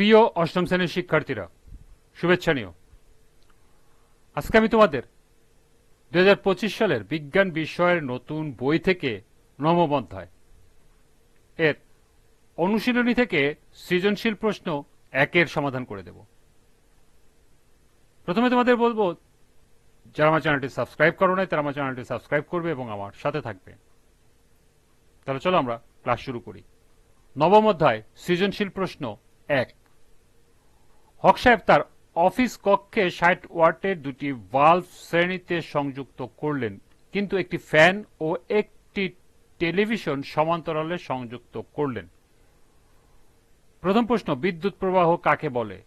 প্রিয় অষ্টম শ্রেণির শিক্ষার্থীরা, শুভেচ্ছা নিও। আজকে আমি তোমাদের দু হাজার পঁচিশ সালের বিজ্ঞান বিষয়ের নতুন বই থেকে নবম অধ্যায়। এর অনুশীলনী থেকে সৃজনশীল প্রশ্ন একের সমাধান করে দেব। প্রথমে তোমাদের বলব, যারা আমার চ্যানেলটি সাবস্ক্রাইব করো নাই, তারা আমার চ্যানেলটি সাবস্ক্রাইব করবে এবং আমার সাথে থাকবে। তাহলে চলো আমরা ক্লাস শুরু করি। নবম অধ্যায়, সৃজনশীল প্রশ্ন এক। হক সাহেব তার অফিস কক্ষে ষাট ওয়াটের দুটি ভাল্ভ শ্রেণীতে সংযুক্ত করলেন, কিন্তু একটি ফ্যান ও একটি টেলিভিশন সমান্তরালে সংযুক্ত করলেন। প্রথম প্রশ্ন, বিদ্যুৎ প্রবাহ কাকে বলে?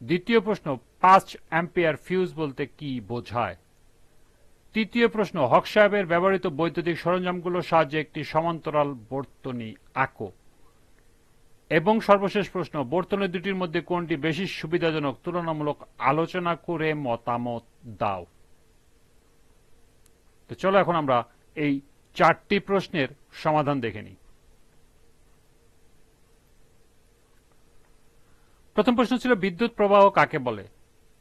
দ্বিতীয় প্রশ্ন, পাঁচ অ্যাম্পিয়ার ফিউজ বলতে কি বোঝায়? তৃতীয় প্রশ্ন, হক সাহেবের ব্যবহৃত বৈদ্যুতিক সরঞ্জামগুলোর সাহায্যে একটি সমান্তরাল বর্তনী আঁকো। এবং সর্বশেষ প্রশ্ন বর্তনী দুটির মধ্যে কোনটি বেশি সুবিধাজনক? তুলনামূলক আলোচনা করে মতামত দাও। তো চলো এখন আমরা এই চারটি প্রশ্নের সমাধান দেখে নিই। প্রথম প্রশ্ন ছিল, বিদ্যুৎ প্রবাহ কাকে বলে?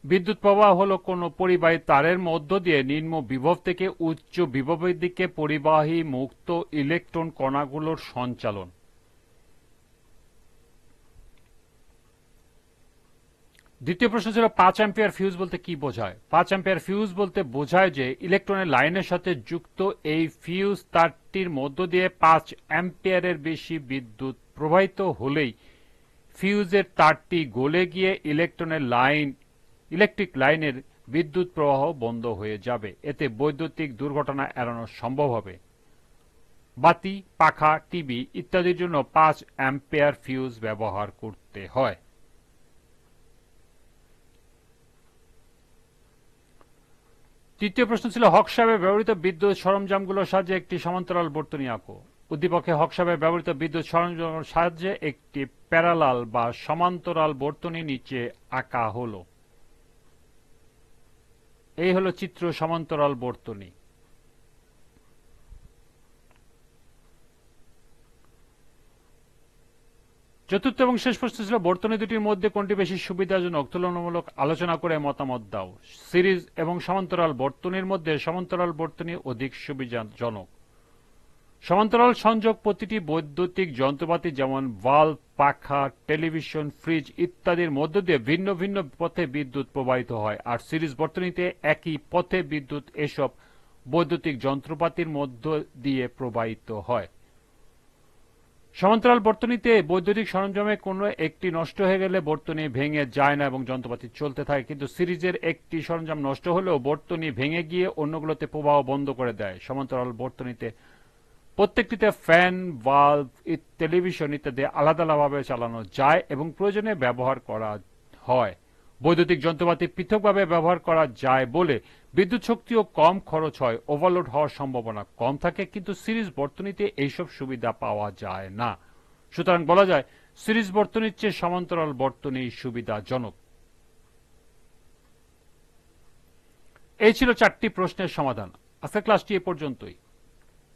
বিদ্যুৎ প্রবাহ হলো কোনো পরিবাহী তারের মধ্য দিয়ে নিম্ন বিভব থেকে উচ্চ বিভবের দিকে পরিবাহী মুক্ত ইলেকট্রন কণাগুলোর সঞ্চালন। দ্বিতীয় প্রশ্ন ছিল, পাঁচ অ্যাম্পিয়ার ফিউজ বলতে কি বোঝায়? পাঁচ অ্যাম্পিয়ার ফিউজ বলতে বোঝায় যে, ইলেকট্রনের লাইনের সাথে যুক্ত এই ফিউজ তারটির মধ্য দিয়ে পাঁচ অ্যাম্পিয়ারের বেশি বিদ্যুৎ প্রবাহিত হলেই ফিউজের তারটি গলে গিয়ে ইলেকট্রনের লাইন, ইলেকট্রিক লাইনের বিদ্যুৎ প্রবাহ বন্ধ হয়ে যাবে। এতে বৈদ্যুতিক দুর্ঘটনা এড়ানো সম্ভব হবে। বাতি, পাখা, টিভি ইত্যাদির জন্য পাঁচ অ্যাম্পিয়ার ফিউজ ব্যবহার করতে হয়। তৃতীয় প্রশ্ন ছিল, হক সাহেবের ব্যবহৃত বিদ্যুৎ সরঞ্জামগুলোর সাহায্যে একটি সমান্তরাল বর্তনী আঁকো। উদ্দীপকে হক সাহেবের ব্যবহৃত বিদ্যুৎ সরঞ্জামের সাহায্যে একটি প্যারালাল বা সমান্তরাল বর্তনী নিচে আঁকা হলো। এই হলো চিত্র সমান্তরাল বর্তনী। চতুর্থ এবং শেষ প্রশ্ন ছিল, বর্তনী দুটির মধ্যে কোনটি বেশি সুবিধাজনক? তুলনামূলক আলোচনা করে মতামত দাও। সিরিজ এবং সমান্তরাল বর্তনীর মধ্যে সমান্তরাল বর্তনী অধিক সুবিধাজনক। সমান্তরাল সংযোগ প্রতিটি বৈদ্যুতিক যন্ত্রপাতি, যেমন ভাল্ব পাখা টেলিভিশন ফ্রিজ ইত্যাদির মধ্য দিয়ে ভিন্ন ভিন্ন পথে বিদ্যুৎ প্রবাহিত হয়। আর সিরিজ বর্তনীতে একই পথে বিদ্যুৎ এসব বৈদ্যুতিক যন্ত্রপাতির মধ্য দিয়ে প্রবাহিত হয়। সমান্তরাল বর্তনীতে বৈদ্যুতিক সরঞ্জামে কোনো একটি নষ্ট হয়ে গেলে বর্তনী ভেঙে যায় না এবং যন্ত্রপাতি চলতে থাকে। কিন্তু সিরিজের একটি সরঞ্জাম নষ্ট হলেও বর্তনী ভেঙে গিয়ে অন্যগুলোতে প্রবাহ বন্ধ করে দেয়। সমান্তরাল বর্তনীতে প্রত্যেকটিতে ফ্যান বাল্ব টেলিভিশন ইত্যাদি আলাদা আলাদাভাবে চালানো যায় এবং প্রয়োজনে ব্যবহার করা হয়। বৈদ্যুতিক যন্ত্রপাতি পৃথকভাবে ব্যবহার করা যায় বলে বিদ্যুৎ শক্তিও কম খরচ হয় ওভারলোড হওয়ার সম্ভাবনা কম থাকে, কিন্তু সিরিজ বর্তনীতে এইসব সুবিধা পাওয়া যায় না। সুতরাং বলা যায়, সিরিজ বর্তনীর চেয়ে সমান্তরাল বর্তনী সুবিধাজনক। এই ছিল চারটি প্রশ্নের সমাধান। আজকের ক্লাসটি এ পর্যন্তই।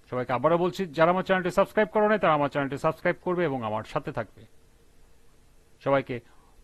সবাইকে আবারও বলছি, যারা আমার চ্যানেলটি সাবস্ক্রাইব করো নাই, তারা আমার চ্যানেলটি সাবস্ক্রাইব করবে এবং আমার সাথে থাকবে। সবাইকে